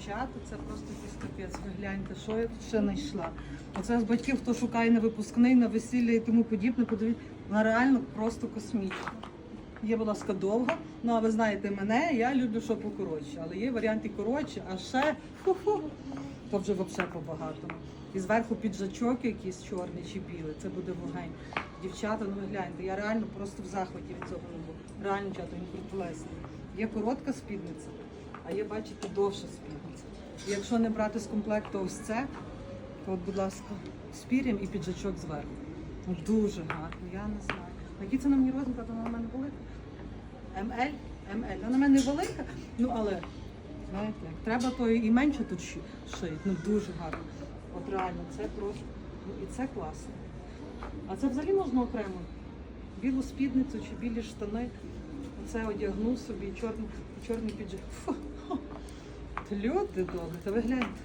Дівчата, це просто капець. Ви гляньте, що я тут ще знайшла. Оце з батьків, хто шукає на випускний, на весілля і тому подібне, подивіться, вона реально просто космічна. Є, будь ласка, довга. Ну, а ви знаєте мене, я люблю, що покоротше. Але є варіанти коротше, а ще фу-фу, то вже взагалі по-багатому. І зверху піджачок якийсь чорний чи білий, це буде вогень. Дівчата, ну ви гляньте, я реально просто в захваті від цього не буду. Реально, дівчата, він крутолесний. Є коротка спідниця, а є, бачите, довша спідниця. Якщо не брати з комплекту ось це, то, будь ласка, з пір'ям і піджачок зверху. Ну, дуже гарно, я не знаю. Який це на мені розмір, то вона на мене велика? МЛ? МЛ. Вона на мене велика, ну але, знаєте, як треба, то і менше тут ши- шиють. Ну дуже гарно. От реально, це просто. Ну і це класно. А це взагалі можна окремо. Білу спідницю чи білі штани. Оце одягнув собі, чорний, чорний піджак. Фу. Люди добре, та ви гляньте.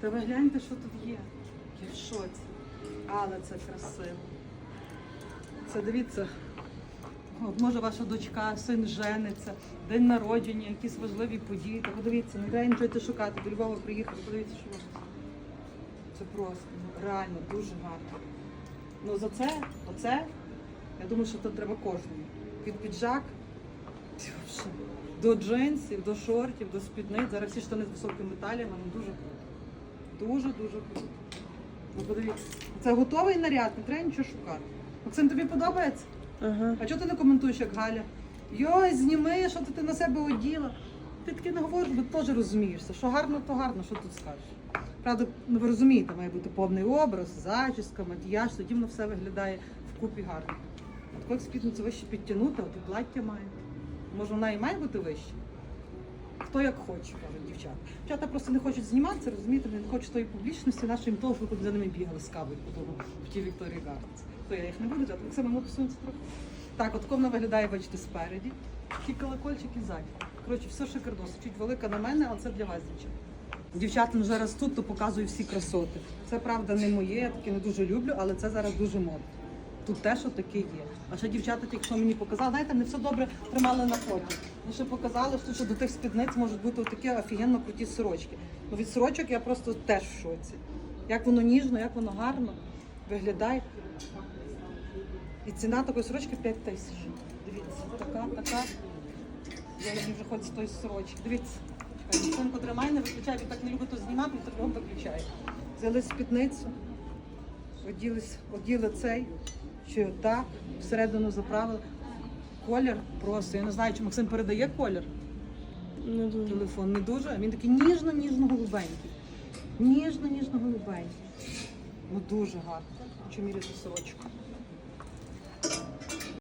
Та ви гляньте, що тут є. Я в шоці. Але це красиво. Це дивіться. От, може ваша дочка, син жениться, день народження, якісь важливі події. Та подивіться, не треба нічого йти шукати, до Львова приїхати, подивіться, що можна. Це просто ну, реально дуже гарно. Ну за це, оце, я думаю, що це треба кожному. Під піджак, до джинсів, до шортів, до спідниць. Зараз всі штани з високими таліями, ну дуже круто. Дуже-дуже круто. Ну подивіться, це готовий наряд, не треба нічого шукати. Максим, тобі подобається? Ага. А чого ти не коментуєш, як Галя? Йой, зніми, що ти, ти на себе оділа. Ти таки не говориш, бо теж розумієшся. Що гарно, то гарно, що тут скажеш. Правда, ну ви розумієте, має бути повний образ, зачіска, макіяж, тоді воно все виглядає вкупі гарно. От коли спідницю вище підтягнути, от і плаття має. Може, вона і має бути вище? Хто як хоче, кажуть дівчата. Дівчата просто не хочуть зніматися, розумієте, не хочуть тої публічності нашої того, що за ними бігали з кавою в тій Вікторії Гарденс. То я їх не буду взяти, Максима, ми посунемося трохи. Так, от вона виглядає, бачите, спереді. Ті колокольчики ззаді. Коротше, все шикардос. Чуть велика на мене, але це для вас, дівчата. Дівчата ну, зараз тут, то показую всі красоти. Це правда не моє, я таке не дуже люблю, але це зараз дуже модно. Тут те, що таке є. А ще дівчата тільки що мені показали, знаєте, не все добре тримали на фото. Ну ще показали, що, до тих спідниць можуть бути такі офігенно круті сорочки. Ну від сорочок я просто теж в шоці. Як воно ніжно, як воно гарно виглядає. І ціна такої сорочки 5 тисяч. Дивіться, така, така. Я її вже хоч з тої сорочки. Дивіться. Чекай, тримай, не виключай, він так не любить то знімати, його виключає. Взяли спідницю, оділи цей, чи отак, всередину заправили. Колір просто, я не знаю, чи Максим передає колір. Не дуже. Телефон не дуже, а він такий ніжно-ніжно голубенький. Ніжно-ніжно голубенький. Ну дуже гарно. Хочу міряти сорочку.